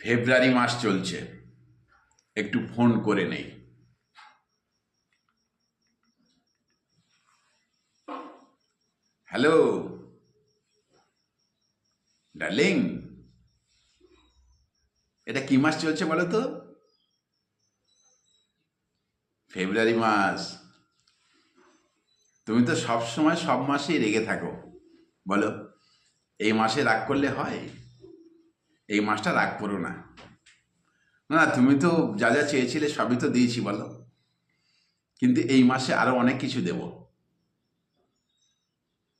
ফেব্রুয়ারি মাস চলছে। একটু ফোন করে নেই। হ্যালো? ডার্লিং? এটা কি মাস চলছে বলো তো? ফেব্রুয়ারি মাস। তুমি তো সব সময় সব মাসেই রেগে থাকো। বলো, এই মাসে রাগ করলে হয়? এই মাসটা রাগ করো না। না তুমি তো যা যা চেয়েছিলে সবই তো দিয়েছি, বলো। কিন্তু এই মাসে আরও অনেক কিছু দেব।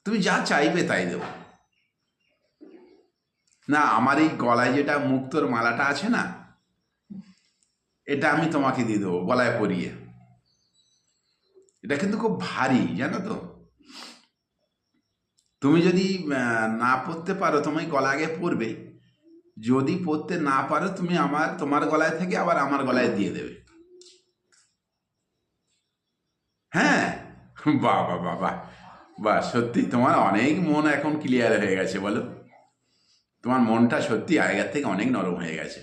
তুমি যা চাইবে তাই দেব। না, আমার এই গলায় যেটা মুক্তর মালাটা আছে না, এটা আমি তোমাকে দিয়ে দেবো, গলায় পরিয়ে। এটা কিন্তু খুব ভারী, জানো তো। তুমি যদি না পরতে পারো তুমি গলা আগে পরবে। যদি পড়তে না পারো, তুমি আমার, তোমার গলায় থেকে আবার আমার গলায় দিয়ে দেবে। হ্যাঁ? বাহ বাহ বাহ সত্যি, তোমার অনেক মন এখন ক্লিয়ার হয়ে গেছে, বলো। তোমার মনটা সত্যি আগের থেকে অনেক নরম হয়ে গেছে।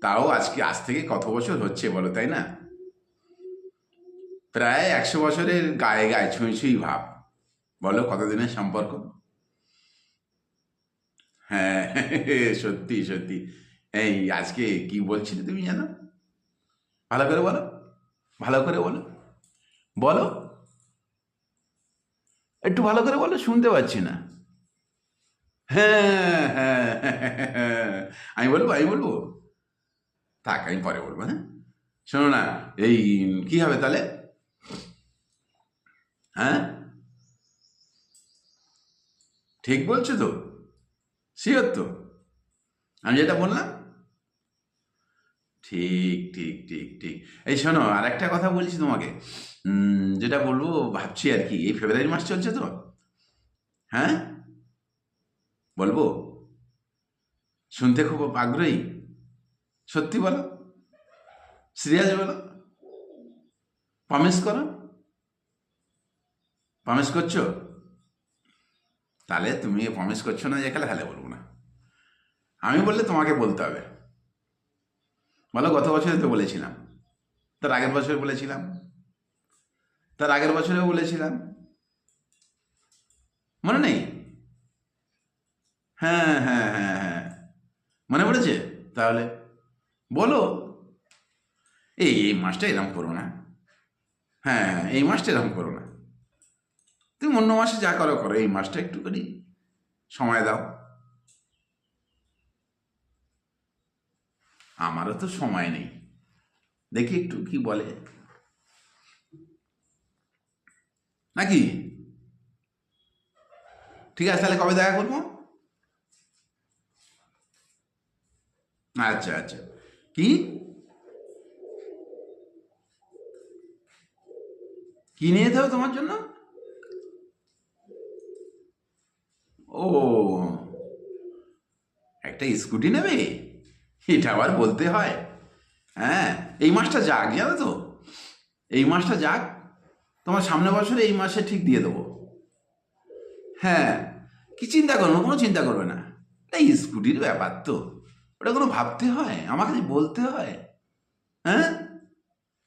তাও আজকে, আজ থেকে কত বছর হচ্ছে, বলো, তাই না? প্রায় একশো বছরের গায়ে গায়ে ছুঁই ছুঁই ভাব। বলো, কতদিনের সম্পর্ক? হ্যাঁ সত্যি সত্যি। এই, আজকে কি বলছিলে তুমি জানো? ভালো করে বলো, ভালো করে বলো বলো। একটু ভালো করে বলো, শুনতে পাচ্ছি না। হ্যাঁ হ্যাঁ আমি বলব আমি বলব। থাক, আমি পরে বলব হ্যাঁ? শোনো না, এই, কি হবে তাহলে? হ্যাঁ? ঠিক বলছো তো? শিওর তো। আমি যেটা বললাম? ঠিক ঠিক ঠিক ঠিক। এই শোনো আর একটা কথা বলছি তোমাকে। যেটা বলব, ভাবছি আর কি, এই ফেব্রুয়ারি মাস চলছে তো? হ্যাঁ? বলব? শুনতে খুব আগ্রহী। সত্যি বলো? সিরিয়াস বলো? প্রমিস করো? প্রমিস করছ? তাহলে তুমি প্রমিস করছ না যেখানে তাহলে বলব না। আমি বললে তোমাকে বলতে হবে। বলো গত বছরে তো বলেছিলাম। তার আগের বছর বলেছিলাম। তার আগের বছরেও বলেছিলাম। মনে নেই? হ্যাঁ হ্যাঁ হ্যাঁ হ্যাঁ। মনে পড়েছে? তাহলে বলো। এই এই মাসটা এরম করো না। হ্যাঁ হ্যাঁ, এই মাসটা এরম করো না। তুমি অন্য মাসে যা করো করো, এই মাসটা একটু করি সময় দাও। আমারও তো সময় নেই। দেখি একটু কি বলে। নাকি? ঠিক আছে, তাহলে কবে দেখা করব? আচ্ছা আচ্ছা। কি? কি নিয়ে যেতে হবে তোমার জন্য? ও, একটা স্কুটি নেবে? এটা আবার বলতে হয়। হ্যাঁ এই মাসটা যাক, জানো তো? এই মাসটা যাক, তোমার সামনে বছরে এই মাসে ঠিক দিয়ে দেবো। হ্যাঁ কি চিন্তা করব কোনো চিন্তা করবে না। এই স্কুটির ব্যাপার তো। ওটা কোনো ভাবতে হয়? আমাকে বলতে হয়? হ্যাঁ?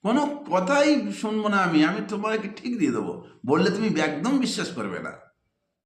কোনো কথাই শুনব না আমি। আমি তোমাকে ঠিক দিয়ে দেবো। বললে তুমি একদম বিশ্বাস করবে না।